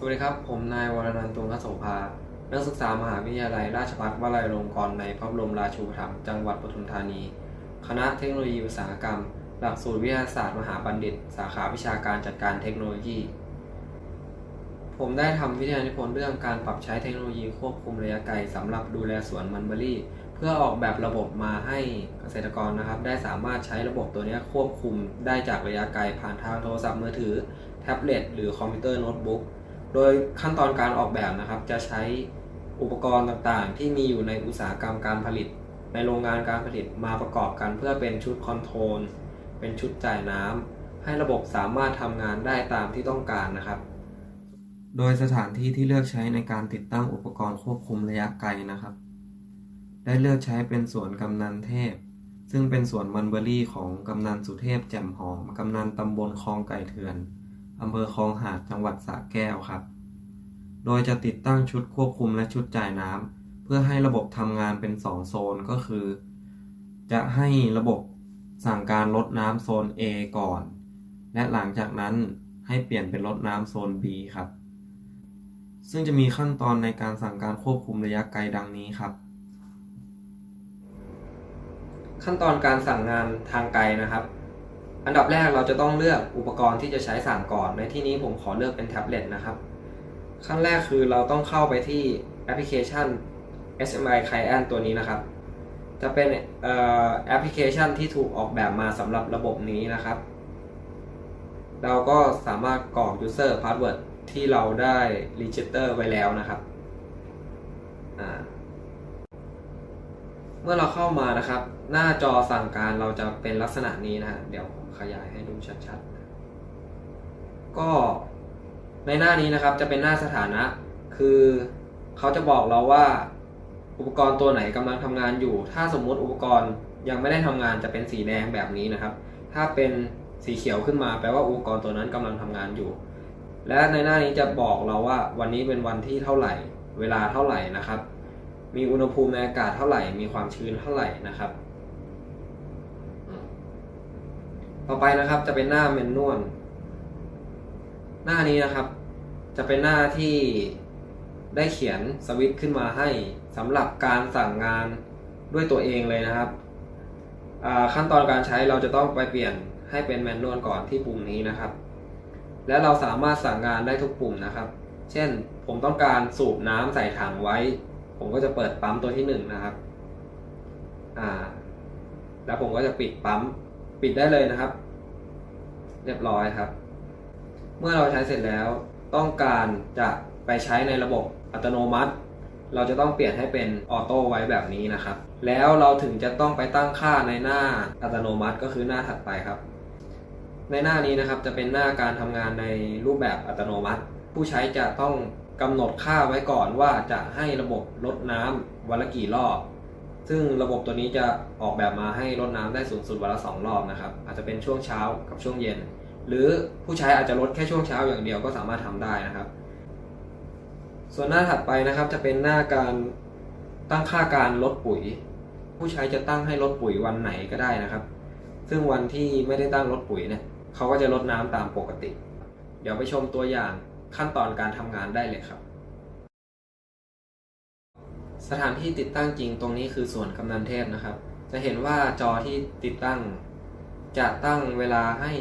สวัสดีครับ ผมนายวรนันท์ตุงคโสภา นักศึกษามหาวิทยาลัยราชภัฏวลัยลงกรณ์ในพระบรมราชูปถัมภ์จังหวัดปทุมธานี คณะเทคโนโลยีอุตสาหกรรม หลักสูตรวิทยาศาสตร์มหาบัณฑิต สาขาวิชาการจัดการเทคโนโลยี ผมได้ทำวิทยานิพนธ์เรื่องการปรับใช้เทคโนโลยีควบคุมระยะไกลสำหรับดูแลสวนมันเบอรี่ เพื่อออกแบบระบบมาให้เกษตรกรนะครับ ได้สามารถใช้ระบบตัวนี้ควบคุมได้จากระยะไกลผ่านทางโทรศัพท์มือถือ แท็บเล็ตหรือคอมพิวเตอร์โน้ตบุ๊ก โดยขั้นตอนการออกแบบนะครับ จะใช้อุปกรณ์ต่างๆ ที่มีอยู่ในอุตสาหกรรมการผลิต ในโรงงานการผลิตมาประกอบกันเพื่อเป็นชุดคอนโทรลเป็นชุดจ่ายน้ำให้ระบบสามารถทำงานได้ตามที่ต้องการนะครับ โดยสถานที่ที่เลือกใช้ในการติดตั้งอุปกรณ์ควบคุมระยะไกลนะครับ ได้เลือกใช้เป็นสวนกำนันเทพ ซึ่งเป็นสวนมันเบอรี่ของกำนันสุเทพแจ่มหอมกำนันตำบลคลองไก่เถื่อน อำเภอคลองหาดจังหวัดสระแก้วครับ โดยจะติดตั้งชุดควบคุมและชุดจ่ายน้ำเพื่อให้ระบบทำงานเป็น 2 โซนก็คือ จะให้ระบบสั่งการลดน้ำโซน A ก่อน และหลังจากนั้นให้เปลี่ยนเป็นลดน้ำโซน B ครับ ซึ่งจะมีขั้นตอนในการสั่งการควบคุมระยะไกลดังนี้ครับ ขั้นตอนการสั่งงานทางไกลนะครับ อันดับแรกเราจะต้องเลือกอุปกรณ์ที่จะใช้สั่งก่อน ในที่นี้ผมขอเลือกเป็นแท็บเล็ตนะครับ ขั้นแรกคือเราต้องเข้าไปที่แอปพลิเคชัน SMI Client ตัวนี้นะครับ จะเป็นแอปพลิเคชันที่ถูกออกแบบมาสำหรับระบบนี้นะครับ เราก็สามารถกรอก user password ที่เราได้ register ไว้แล้วนะครับ อ่า มื่อเราเข้ามานะครับ หน้าจอสั่งการเราจะเป็นลักษณะนี้นะฮะเดี๋ยวขยายให้ดูชัดๆ ก็ในหน้านี้นะครับจะเป็นหน้าสถานะ คือเขาจะบอกเราว่าอุปกรณ์ตัวไหนกำลังทำงานอยู่ ถ้าสมมุติอุปกรณ์ยังไม่ได้ทำงานจะเป็นสีแดงแบบนี้นะครับ ถ้าเป็นสีเขียวขึ้นมาแปลว่าอุปกรณ์ตัวนั้นกำลังทำงานอยู่ และในหน้านี้จะบอกเราว่าวันนี้เป็นวันที่เท่าไหร่ เวลาเท่าไหร่นะครับ มีอุณหภูมิในอากาศเท่าไหร่ มีความชื้นเท่าไหร่นะครับ ต่อไปนะครับจะเป็นหน้าเมนนวลหน้านี้นะครับ จะเป็นหน้าที่ได้เขียนสวิตช์ขึ้นมาให้สำหรับการสั่งงานด้วยตัวเองเลยนะครับขั้นตอนการใช้เราจะต้องไปเปลี่ยนให้เป็นแมนนวลก่อนที่ปุ่มนี้นะครับ และเราสามารถสั่งงานได้ทุกปุ่มนะครับ เช่นผมต้องการสูบน้ำใส่ถังไว้ ผมก็จะเปิดปั๊มตัวที่หนึ่งนะครับ อ่า แล้วผมก็จะปิดปั๊ม ปิดได้เลยนะครับ เรียบร้อยครับ เมื่อเราใช้เสร็จแล้ว ต้องการจะไปใช้ในระบบอัตโนมัติ เราจะต้องเปลี่ยนให้เป็นออโต้ไว้แบบนี้นะครับ แล้วเราถึงจะต้องไปตั้งค่าในหน้าอัตโนมัติก็คือหน้าถัดไปครับ ในหน้านี้นะครับจะเป็นหน้าการทำงานในรูปแบบอัตโนมัติ ผู้ใช้จะต้อง กำหนดค่าไว้ก่อนว่าจะให้ระบบลดน้ำวันละกี่รอบ ซึ่งระบบตัวนี้จะออกแบบมาให้ลดน้ำได้สูงสุดวันละสองรอบนะครับ อาจจะเป็นช่วงเช้ากับช่วงเย็น หรือผู้ใช้อาจจะลดแค่ช่วงเช้าอย่างเดียวก็สามารถทำได้นะครับ ส่วนหน้าถัดไปนะครับจะเป็นหน้าการตั้งค่าการลดปุ๋ย ผู้ใช้จะตั้งให้ลดปุ๋ยวันไหนก็ได้นะครับ ซึ่งวันที่ไม่ได้ตั้งลดปุ๋ยเนี่ยเขาก็จะลดน้ำตามปกติ เดี๋ยวไปชมตัวอย่าง ขั้นตอนการทำงานได้เลยครับ สถานที่ติดตั้งจริงตรงนี้คือส่วนกำนันเทพนะครับ จะเห็นว่าจอที่ติดตั้ง จะตั้งเวลาให้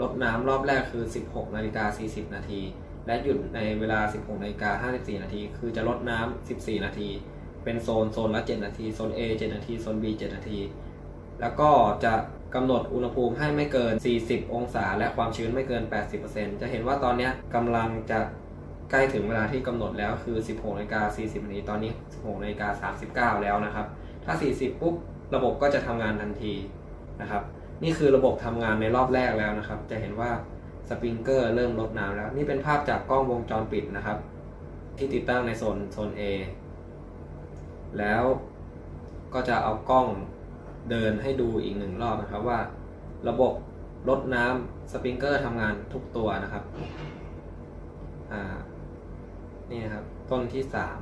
ลดน้ำรอบแรกคือ 16นาฬิกา40 นาที และหยุดในเวลา 16นาฬิกา54 นาที คือจะลดน้ำ14 นาที เป็นโซนโซนละ 7 นาที โซน A 7 นาที โซน B 7 นาที แล้วก็จะ กำหนดอุณหภูมิให้ไม่เกิน 40 องศา และความชื้นไม่เกิน 80%จะเห็นว่าตอนนี้กำลังจะใกล้ถึงเวลาที่กำหนดแล้วคือ 16นาฬิกา40นาทีตอนนี้ 16นาฬิกา39 แล้วนะครับ ถ้า 40 ปุ๊บ ระบบก็จะทำงานทันทีนะครับ นี่คือระบบทำงานในรอบแรกแล้วนะครับ จะเห็นว่าสปริงเกอร์เริ่มลดน้ำแล้ว นี่เป็นภาพจากกล้องวงจรปิดนะครับ ที่ติดตั้งในโซนโซน A แล้วก็จะเอากล้อง เดินให้ดูอีกหนึ่งรอบนะครับว่า ระบบลดน้ำสปริงเกอร์ทำงานทุกตัวนะครับอ่านี่นะครับ ต้นที่สาม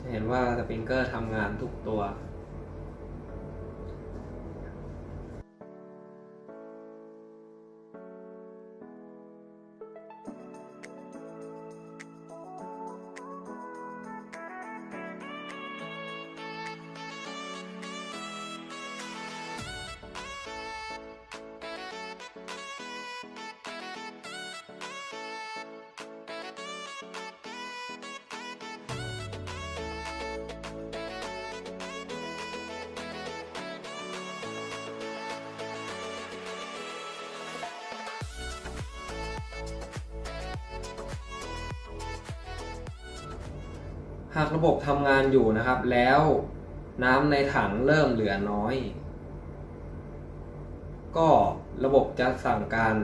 จะเห็นว่าสปริงเกอร์ทำงานทุกตัว หากระบบทำงานอยู่นะครับ แล้วน้ำในถังเริ่มเหลือน้อย ก็ระบบจะสั่งการ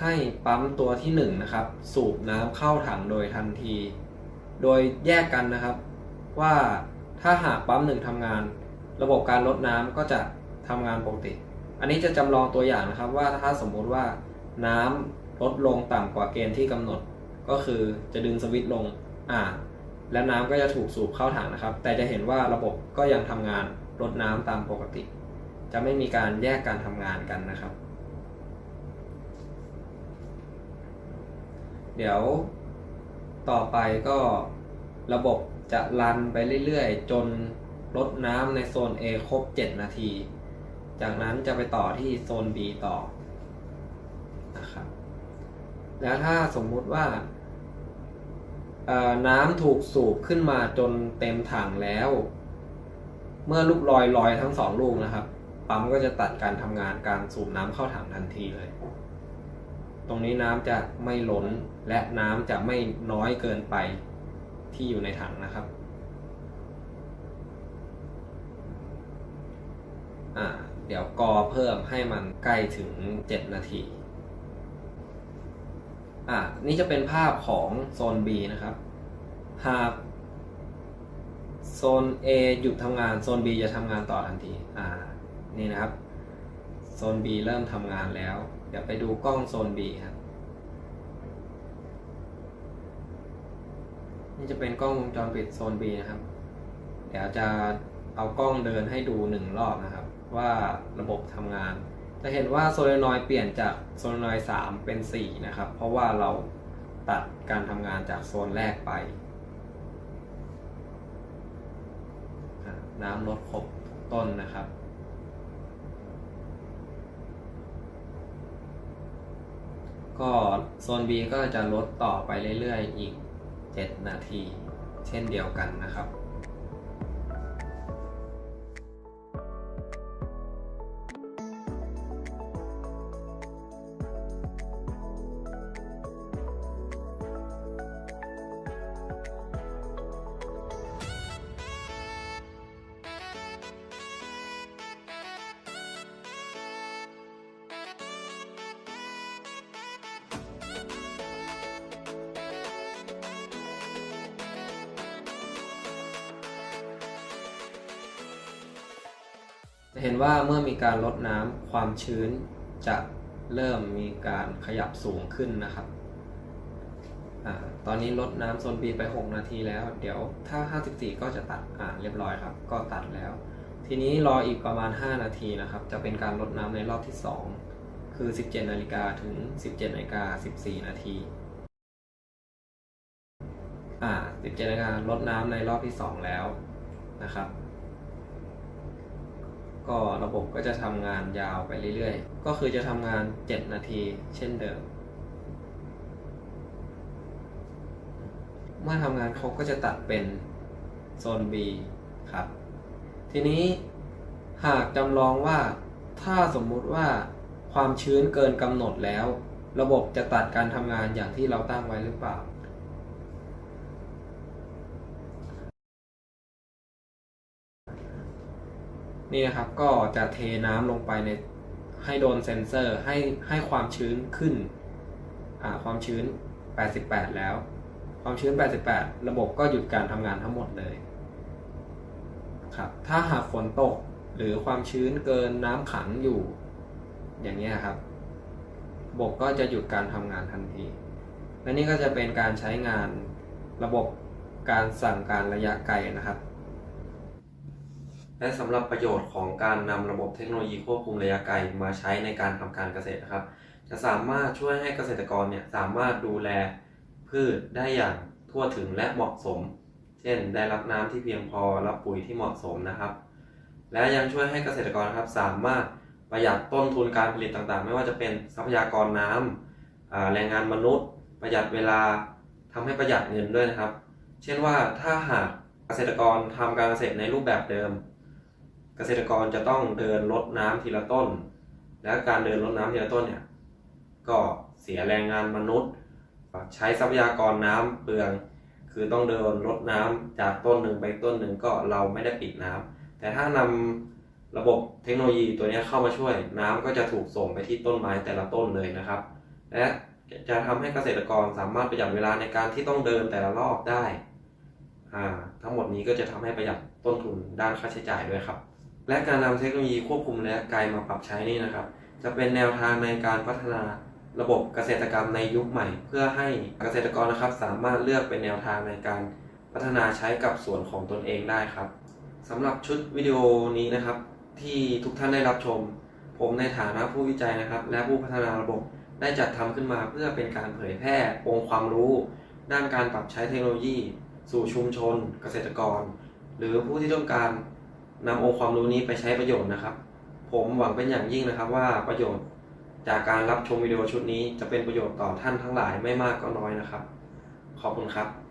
ให้ปั๊มตัวที่1นงนะครับ สูบน้ำเข้าถังโดยทันที โดยแยกกันนะครับ ว่าถ้าหากปั๊มหนึ่งทำงาน ระบบการลดน้ำก็จะทำงานปกติ อันนี้จะจำลองตัวอย่างนะครับ ว่าถ้าสมมติว่าน้ำลดลงต่ำกว่าเกณฑ์ที่กำหนด ก็คือจะดึงสวิตช์ลงอ่า แล้วน้ำก็จะถูกสูบเข้าถังนะครับ แต่จะเห็นว่าระบบก็ยังทำงานลดน้ำตามปกติ จะไม่มีการแยกการทำงานกันนะครับ เดี๋ยวต่อไปก็ระบบจะรันไปเรื่อยๆ จนลดน้ำในโซน A ครบ 7 นาที จากนั้นจะไปต่อที่โซน B ต่อนะครับ แล้วถ้าสมมุติว่า น้ำถูกสูบขึ้นมาจนเต็มถังแล้ว เมื่อลูกลอยลอยทั้งสองลูกนะครับ ปั๊มก็จะตัดการทำงานการสูบน้ำเข้าถังทันทีเลย ตรงนี้น้ำจะไม่ล้นและน้ำจะไม่น้อยเกินไปที่อยู่ในถังนะครับเดี๋ยวกอเพิ่มให้มันใกล้ถึง 7 นาที อ่านี่จะเป็นภาพของโซน B นะครับ หากโซน A หยุดทำงาน โซน B จะทำงานต่อทันที อ่า นี่นะครับ โซน B เริ่มทำงานแล้ว เดี๋ยวไปดูกล้องโซน B ครับ นี่จะเป็นกล้องวงจรปิดโซน B นะครับ เดี๋ยวจะเอากล้องเดินให้ดูหนึ่งรอบนะครับ ว่าระบบทำงาน จะเห็นว่าโซเลนอยเปลี่ยนจากโซเลนอยด์3เป็น 4 นะครับ เพราะว่าเราตัดการทำงานจากโซนแรกไป น้ำลดครบท้นนะครับก็โซน B ก็จะลดต่อไปเรื่อยๆ อีก 7 นาที เช่นเดียวกันนะครับ เห็นว่าเมื่อมีการลดน้ำความชื้นจะเริ่มมีการขยับสูงขึ้นนะครับอตอนนี้ลดน้ำโซน B ไป 6 นาทีแล้ว เดี๋ยวถ้า 54 ก็จะตัดอ่าเรียบร้อยครับ ก็ตัดแล้ว ทีนี้รออีกประมาณ 5 นาทีนะครับ จะเป็นการลดน้ำในรอบที่ 2 คือ 17 นาฬิกาถึง 17 นาฬิกา 14 นาทีอ่า17นาฬิกาลดน้ำในรอบที่ 2 แล้วนะครับ ก็ระบบก็จะทำงานยาวไปเรื่อยๆ ก็คือจะทำงาน 7 นาทีเช่นเดิม เมื่อทำงานครบก็จะตัดเป็นโซน B ครับ ทีนี้หากจำลองว่าถ้าสมมุติว่าความชื้นเกินกำหนดแล้ว ระบบจะตัดการทำงานอย่างที่เราตั้งไว้หรือเปล่า นี่นะครับก็จะเทน้ำลงไปในให้โดนเซนเซอร์ให้ให้ความชื้นขึ้นอ่าความชื้น 88 แล้ว ความชื้น 88 ระบบก็หยุดการทำงานทั้งหมดเลยครับถ้าหากฝนตกหรือความชื้นเกินน้ำขังอยู่ อย่างนี้ครับ ระบบก็จะหยุดการทำงานทันที และนี่ก็จะเป็นการใช้งานระบบการสั่งการระยะไกลนะครับ และสำหรับประโยชน์ของการนำระบบเทคโนโลยีควบคุมระยะไกลมาใช้ในการทำการเกษตรนะครับ จะสามารถช่วยให้เกษตรกรเนี่ยสามารถดูแลพืชได้อย่างทั่วถึงและเหมาะสม เช่น ได้รับน้ำที่เพียงพอรับปุ๋ยที่เหมาะสมนะครับ และยังช่วยให้เกษตรกรครับสามารถประหยัดต้นทุนการผลิตต่างๆ ไม่ว่าจะเป็นทรัพยากรน้ำอ่าแรงงานมนุษย์ ประหยัดเวลาทำให้ประหยัดเงินด้วยนะครับ เช่นว่าถ้าหากเกษตรกรทำการเกษตรในรูปแบบเดิม เกษตรกรจะต้องเดินรดน้ำทีละต้น และการเดินรดน้ำทีละต้นเนี่ยก็เสียแรงงานมนุษย์ ใช้ทรัพยากรน้ำเปลือง คือต้องเดินรดน้ำจากต้นหนึ่งไปต้นหนึ่งก็เราไม่ได้ปิดน้ำแต่ถ้านำระบบเทคโนโลยีตัวนี้เข้ามาช่วย น้ำก็จะถูกส่งไปที่ต้นไม้แต่ละต้นเลยนะครับ และจะทำให้เกษตรกรสามารถประหยัดเวลาในการที่ต้องเดินแต่ละรอบได้อ่าทั้งหมดนี้ก็จะทำให้ประหยัดต้นทุนด้านค่าใช้จ่ายด้วยครับ และการนำเทคโนโลยีควบคุมและไกลมาปรับใช้นี่นะครับ จะเป็นแนวทางในการพัฒนาระบบเกษตรกรรมในยุคใหม่ เพื่อให้เกษตรกรนะครับ สามารถเลือกเป็นแนวทางในการพัฒนาใช้กับส่วนของตนเองได้ครับสำหรับชุดวิดีโอนี้นะครับ ที่ทุกท่านได้รับชม ผมในฐานะผู้วิจัยนะครับ และผู้พัฒนาระบบได้จัดทำขึ้นมาเพื่อเป็นการเผยแพร่องค์ความรู้ ด้านการปรับใช้เทคโนโลยี สู่ชุมชน เกษตรกร หรือผู้ที่ต้องการ นำองค์ความรู้นี้ไปใช้ประโยชน์นะครับ ผมหวังเป็นอย่างยิ่งนะครับว่าประโยชน์จากการรับชมวิดีโอชุดนี้จะเป็นประโยชน์ต่อท่านทั้งหลายไม่มากก็น้อยนะครับ ขอบคุณครับ